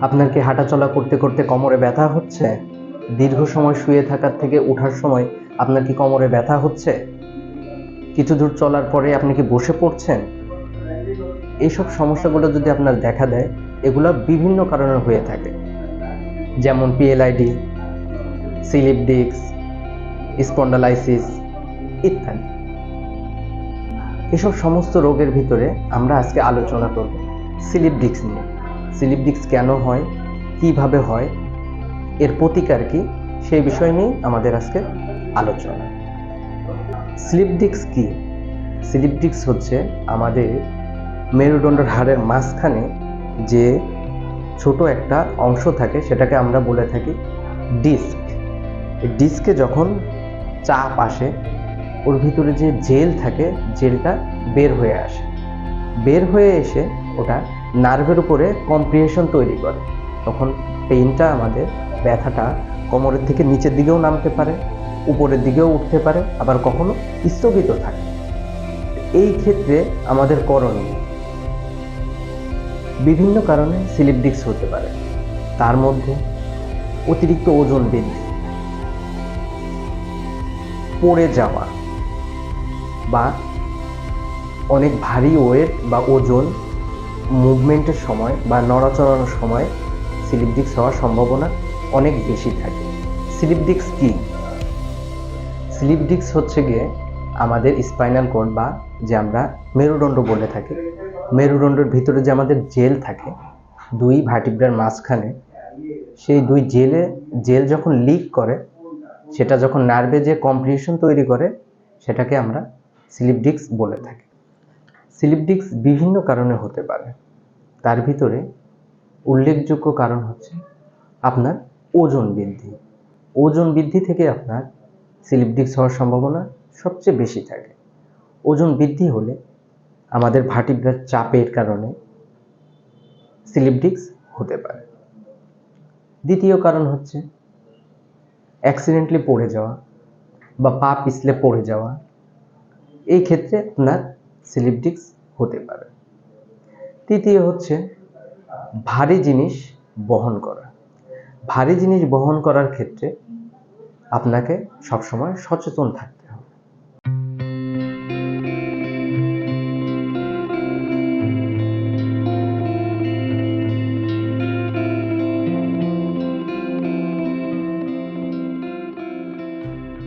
আপনার কি হাঁটাচলা করতে করতে কোমরে ব্যথা হচ্ছে? দীর্ঘ সময় শুয়ে থাকার থেকে ওঠার সময় আপনার কি কোমরে ব্যথা হচ্ছে? কিছু দূর চলার পরে আপনি কি বসে পড়ছেন? এইসব সমস্যাগুলো যদি আপনার দেখা দেয়, এগুলো বিভিন্ন কারণে হয়ে থাকে। যেমন পিএলআইডি স্লিপ ডিস্ক, স্পন্ডালাইসিস ইত্যাদি। এসব সমস্ত রোগের ভিতরে আমরা আজকে আলোচনা করব স্লিপ ডিস্ক নিয়ে। স্লিপ ডিস্ক কেন হয়? কীভাবে হয়? এর প্রতিকার কি? সেই বিষয় নিয়ে আমাদের আজকে আলোচনা। স্লিপ ডিস্ক কি? স্লিপ ডিস্ক হচ্ছে আমাদের মেরুদণ্ডের হাড়ের মাঝখানে যে ছোট একটা অংশ থাকে, সেটাকে আমরা বলে থাকি ডিস্ক। ডিস্কে যখন চাপ আসে, ওর ভিতরে যে জেল থাকে, জেলটা বের হয়ে আসে। বের হয়ে এসে ওটা নার্ভের উপরে কম্প্রিহেশন তৈরি করে। তখন পেইনটা আমাদের ব্যথাটা কোমরের থেকে নিচের দিকেও নামতে পারে, উপরের দিকেও উঠতে পারে, আবার কখনো স্থগিত থাকে। এই ক্ষেত্রে আমাদের করণীয় বিভিন্ন কারণে স্লিপ ডিস্ক হতে পারে। তার মধ্যে অতিরিক্ত ওজন বৃদ্ধি, পড়ে যাওয়া বা অনেক ভারী ওয়েট বা ওজন মুভমেন্টের সময় বা নড়াচড়ানোর সময় স্লিপ ডিস্ক হওয়ার সম্ভাবনা অনেক বেশি থাকে। স্লিপ ডিস্ক কি? স্লিপ ডিস্ক হচ্ছে গিয়ে আমাদের স্পাইনাল কর্ড বা যে আমরা মেরুদণ্ড বলে থাকি। মেরুদণ্ডের ভিতরে যে আমাদের জেল থাকে, দুই ভার্টিব্রার মাঝখানে, সেই দুই জেলে, জেল যখন লিক করে, সেটা যখন নার্ভে যে কম্প্রিহেশন তৈরি করে, সেটাকে আমরা স্লিপ ডিস্ক বলে থাকি। স্লিপ বিভিন্ন কারণে হতে পারে। তার ভিতরে উল্লেখযোগ্য কারণ হচ্ছে আপনার ওজন বৃদ্ধি। ওজন বৃদ্ধি থেকে আপনার স্লিপ হওয়ার সম্ভাবনা সবচেয়ে বেশি থাকে। ওজন বৃদ্ধি হলে আমাদের ভার্টিব্রার চাপের কারণে স্লিপ হতে পারে। দ্বিতীয় কারণ হচ্ছে অ্যাক্সিডেন্টলি পড়ে যাওয়া বা পা পিছলে পড়ে যাওয়া। এই ক্ষেত্রে আপনার স্লিপ ডিস্ক হতে পারে। তৃতীয় হচ্ছে ভারী জিনিস বহন করা। ভারী জিনিস বহন করার ক্ষেত্রে আপনাকে সবসময় সচেতন থাকতে